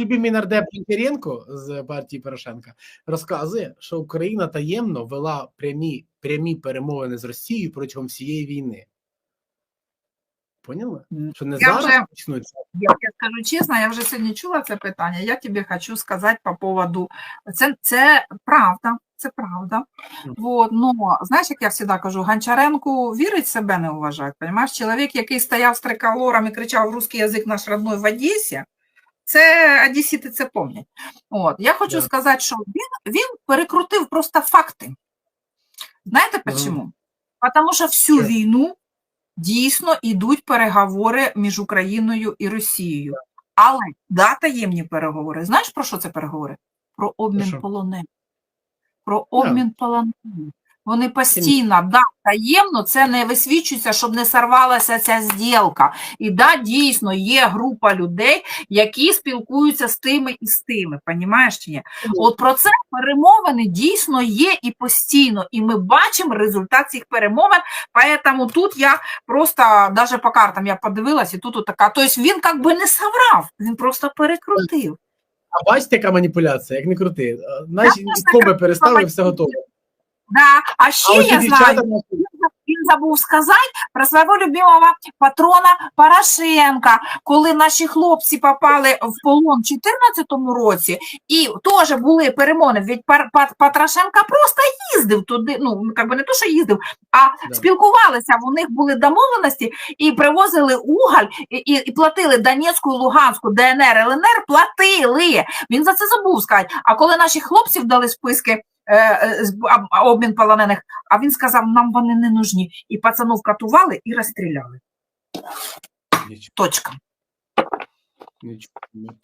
любимий нардеп Гончаренко з партії Порошенка розказує, що Україна таємно вела прямі, прямі перемовини з Росією протягом всієї війни. Поняли? М, Що не Я зараз вже- почнуться. Я, я скажу чесно, я вже сьогодні чула це питання. Я тобі хочу сказати по поводу. Це, це правда, це правда. Вот, ну, знаєш, як я завжди кажу, Гончаренку вірить в себе не уважати. Понимаєш, чоловік, який стояв з триколором і кричав русський язик наш родной в Одесі, це одесіти це пам'ятають. От, я хочу Да. сказати, що він, він перекрутив просто факти. Знаєте Мгм. чому? Тому що всю Чому? війну дійсно йдуть переговори між Україною і Росією. Але да, таємні переговори. Знаєш про що це переговори? Про обмін полонених. Про обмін полонених. Вони постійно, да, таємно це не висвічується, щоб не сорвалася ця зділка. І да, дійсно є група людей, які спілкуються з тими і з тими. Понімаєш чи ні? От про це перемовини дійсно є і постійно, і ми бачимо результат цих перемовин. Поэтому тут я просто даже по картам я подивилась, і тут от така. Тобто він як би не соврав, він просто перекрутив. А бачите, яка маніпуляція, як не крути. Наші просто коми переставили, все готово. Да. А ще А я знаю, дівчата він забув сказати про свого любимого патрона Порошенка, коли наші хлопці попали в полон в 2014 році, і теж були перемовини. Від Патрашенка просто їздив туди. Ну як би не то, що їздив, а Да. спілкувалися. У них були домовленості і привозили уголь, і, і, і платили Донецьку, Луганську, ДНР, ЛНР. Платили. Він за це забув сказати. А коли наші хлопців дали списки. Е, е, Обмін полонених, а він сказав, нам вони не нужні. І пацанов катували і розстріляли. Точка. нічого.